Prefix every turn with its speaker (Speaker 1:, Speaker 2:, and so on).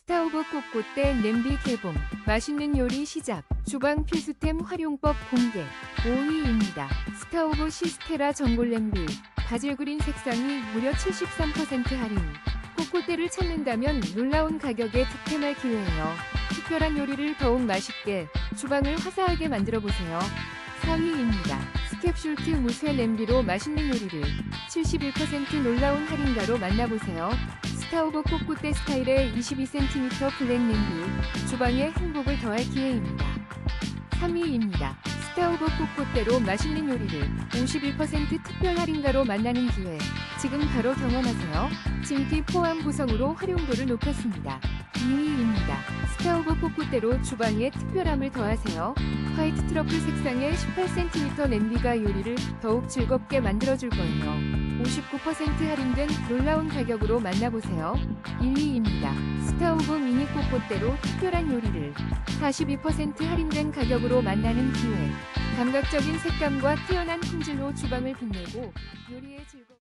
Speaker 1: 스타 오브 꽃꽃대 냄비 개봉, 맛있는 요리 시작, 주방 필수템 활용법 공개, 5위입니다. 스타 오브 시스테라 전골 냄비, 바질 그린 색상이 무려 73% 할인. 꽃꽃대를 찾는다면 놀라운 가격에 득템할 기회예요. 특별한 요리를 더욱 맛있게, 주방을 화사하게 만들어 보세요. 4위입니다. 스캡슐트 무쇠 냄비로 맛있는 요리를 71% 놀라운 할인가로 만나보세요. 스타오브 꽃꽃대 스타일의 22cm 블랙 냄비, 주방에 행복을 더할 기회입니다. 3위입니다. 스타오브 꽃꽃대로 맛있는 요리를 51% 특별 할인가로 만나는 기회, 지금 바로 경험하세요. 진기 포함 구성으로 활용도를 높였습니다. 2위입니다. 스타오브 꽃꽃대로 주방에 특별함을 더하세요. 화이트 트러플 색상의 18cm 냄비가 요리를 더욱 즐겁게 만들어줄 거예요. 59% 할인된 놀라운 가격으로 만나보세요. 1위입니다. 스타오브 미니 꽃꽃대로 특별한 요리를 42% 할인된 가격으로 만나는 기회. 감각적인 색감과 뛰어난 품질로 주방을 빛내고 요리의 즐거움